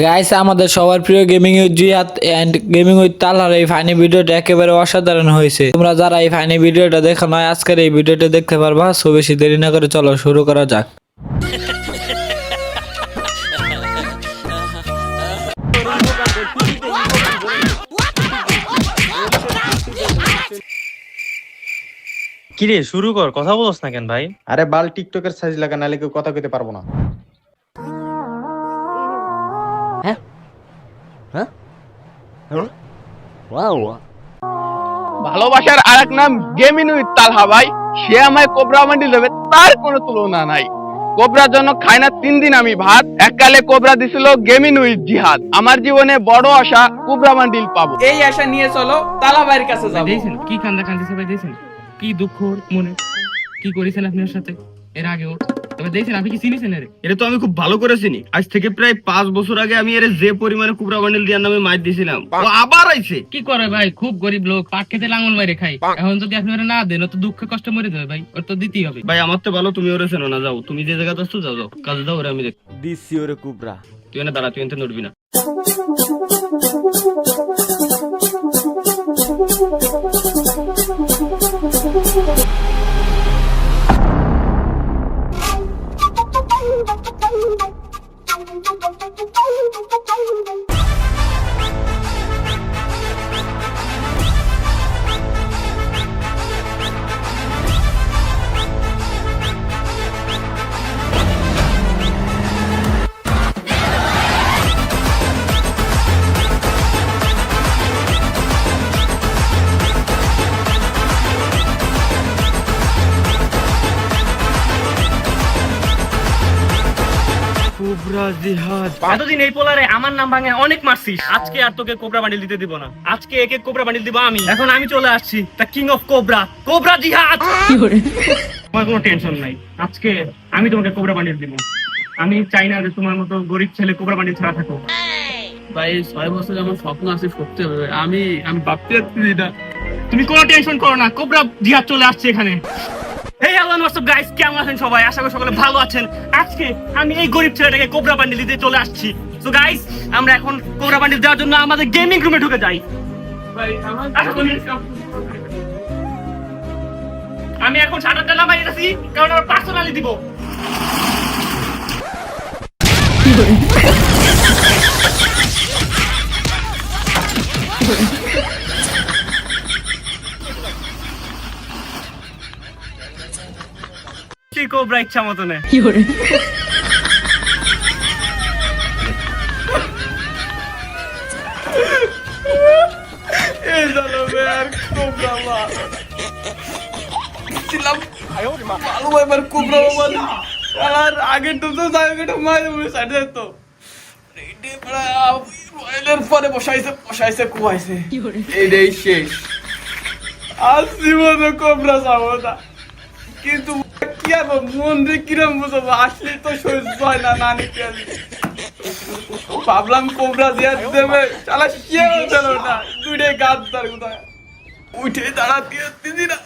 Guys আমাদের সবার প্রিয় gaming with Jihad and gaming with তালহার এই ফানি ভিডিওটা একেবারে অসাধারণ হয়েছে। তোমরা যারা এই ফানি ভিডিওটা দেখো নয় আজকের এই ভিডিওটা দেখতে পারবা সো বেশি দেরি না করে চলো শুরু করা যাক। কিরে শুরু কর কথা বলছ না কেন ভাই? আরে বাল টিকটকের সাইজ লাগা নালে কেউ কথা কইতে পারব না। ভালোবাসার আরেক নাম গেমিন উইথ তালহা ভাই। সে আমায় কোবরা মান্ডি দেবে তার কোনো তুলনা নাই। কোবরার জন্য খাই না তিন দিন আমি ভাত। এককালে কোবরা দিছিল গেমিন উইথ জিহাদ। আমার জীবনে বড় আশা কোবরা মান্ডিল পাবো। এই আশা নিয়ে চলো তালাবাইয়ের কাছে যাব। দিয়েছেন কি কান্দা কান্দি সবাই দিয়েছেন কি দুঃখ মনে? কি করেছেন আপনি ওর সাথে? এর আগেও তবে দিয়েছেন আপনি কি চিনেছেন এর এটা তো আমি খুব ভালো করে চিনি। আজ থেকে প্রায় পাঁচ বছর আগে আমি এর যে পরিমাণে কুবরা বান্ডেল দেওয়ার নামে মার দিয়েছিলাম ও আবার আইছে। কি করে ভাই? খুব গরিব লোক পাট খেতে লাঙল মারে খাই এখন যদি আপনি ওরা না দেন ও তো দুঃখে কষ্ট মরে যাবে ভাই। ওর তো দিতেই হবে। ভাই আমার তো ভালো তুমি ওরে চেনো না যাও। তুমি যে জায়গাতে আসছো যাও যাও। কাজে দাও ওরে আমি দেখ দিছি ওরে কুবরা। তুই এনে দাঁড়া তুই নড়বি না। কুবরা জিহাদ এতদিন এই পোলারে আমার নাম ভাঙে অনেক মারছিস। আজকে আর তোকে কোবরা বান্ডিল দিতে দিব না। আজকে এক এক কোবরা বান্ডিল দিব আমি। এখন আমি চলে আসছি the king of cobra cobra Jihad! তোমার কোনো টেনশন নাই। আজকে আমি তোমাকে কোবরা বান্ডিল দিব। আমি চাই না যে তোমার মতো গরিব ছেলে কোবরা বান্ডিল ছাড়া থাকো ভাই ছয় বছর আমার স্বপ্ন আছে সত্যি হবে। আমি আমি ভাবতে পারছি না। তুমি কোনো টেনশন করো না। কোবরা জিহাদ চলে আসছে এখানে। এই গাইস কেমন আছেন সবাই? আশা করি সকলে ভালো আছেন। আজকে আমি এই গরিব ছেলেটাকে কোবরা বান্ডিল চলে আসছি। সো গাইস আমরা এখন কোবরা বান্ডিল দেওয়ার জন্য আমাদের গেমিং রুমে ঢুকে যাই। আমি এখন শাটারটা নামাই দিতেছি, কারণ আমার পার্সোনালি দিব। এবার কোবরা মা। আর আগে তো তো জায়গা তো মাই দেবো সাইডে তো রেডি পড়া রয়্যালের পরে বসাইছে বসাইছে কুয়াইছে। এইটাই শেষ। কোবরা যাব না। কিন্তু কি মন্দির মন কিরম বুঝাবো? আসলে তো সহ্য হয় না নানি ভাবলাম কোবরা দিয়ে দেবে। চালা কে দিল না দুইটাই গাছ তার কোথায়? উঠে দাঁড়াতে দিদি না